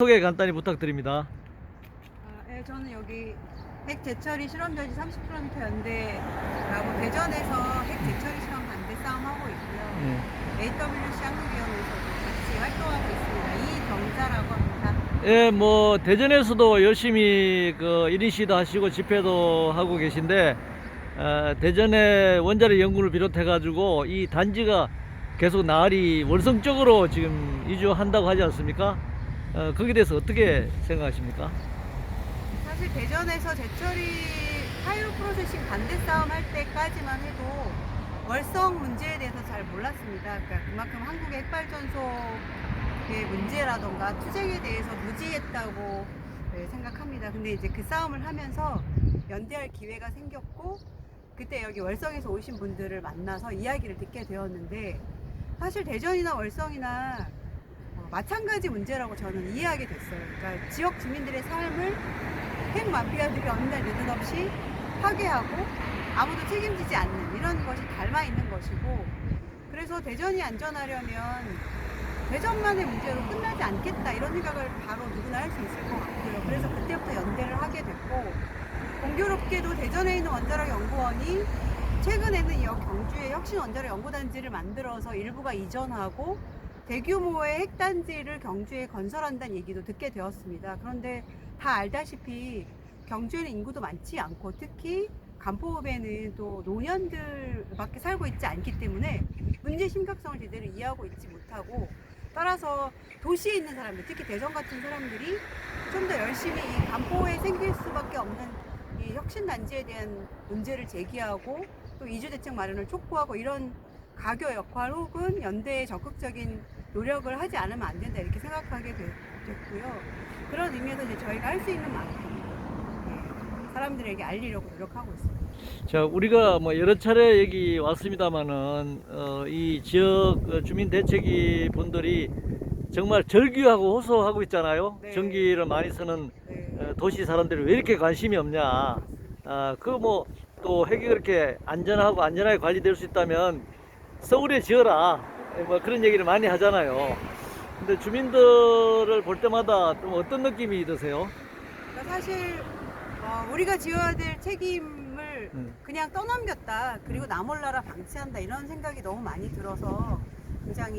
소개 간단히 부탁드립니다. 아, 예, 저는 여기 핵 재처리 실험저지 30km 연대라고 대전에서 핵 재처리 실험 반대 싸움 하고 있고요. 예. AWC 한국위원회에서도 같이 활동하고 있습니다. 이경자라고 합니다. 예, 뭐 대전에서도 열심히 그 1인 시도 하시고 집회도 하고 계신데 어, 대전의 원자력 연구를 비롯해 가지고 이 단지가 계속 나날이 월성 쪽으로 지금 이주한다고 하지 않습니까? 어, 거기에 대해서 어떻게 생각하십니까? 사실 대전에서 재처리 파이로 프로세싱 반대 싸움 할 때까지만 해도 월성 문제에 대해서 잘 몰랐습니다. 그러니까 그만큼 한국의 핵발전소의 문제라던가 투쟁에 대해서 무지했다고 네, 생각합니다. 근데 이제 그 싸움을 하면서 연대할 기회가 생겼고 그때 여기 월성에서 오신 분들을 만나서 이야기를 듣게 되었는데 사실 대전이나 월성이나 어, 마찬가지 문제라고 저는 이해하게 됐어요. 그러니까 지역 주민들의 삶을 핵 마피아들이 어느 날 느닷 없이 파괴하고 아무도 책임지지 않는 이런 것이 닮아 있는 것이고 그래서 대전이 안전하려면 대전만의 문제로 끝나지 않겠다 이런 생각을 바로 누구나 할 수 있을 것 같고요. 그래서 그때부터 연대를 하게 됐고 공교롭게도 대전에 있는 원자력 연구원이 최근에는 이 경주에 혁신 원자력 연구단지를 만들어서 일부가 이전하고 대규모의 핵단지를 경주에 건설한다는 얘기도 듣게 되었습니다. 그런데 다 알다시피 경주에는 인구도 많지 않고 특히 간포읍에는 또 노년들밖에 살고 있지 않기 때문에 문제 심각성을 제대로 이해하고 있지 못하고 따라서 도시에 있는 사람들 특히 대전 같은 사람들이 좀 더 열심히 이 간포에 생길 수밖에 없는 이 혁신 단지에 대한 문제를 제기하고 또 이주 대책 마련을 촉구하고 이런 가교 역할 혹은 연대의 적극적인 노력을 하지 않으면 안 된다 이렇게 생각하게 되- 됐고요. 그런 의미에서 이제 저희가 할 수 있는 만큼 예, 사람들에게 알리려고 노력하고 있습니다. 자, 우리가 뭐 여러 차례 여기 왔습니다만은 어, 이 지역 어, 주민 대책위 분들이 정말 절규하고 호소하고 있잖아요. 네. 전기를 많이 쓰는 네. 어, 도시 사람들이 왜 이렇게 관심이 없냐. 아, 그 뭐 또 핵이 그렇게 안전하고 안전하게 관리될 수 있다면 서울에 지어라. 예, 뭐 그런 얘기를 많이 하잖아요. 근데 주민들을 볼 때마다 좀 어떤 느낌이 드세요? 그러니까 사실 어, 우리가 지어야 될 책임을 음. 그냥 떠넘겼다 그리고 나 몰라라 방치한다 이런 생각이 너무 많이 들어서 굉장히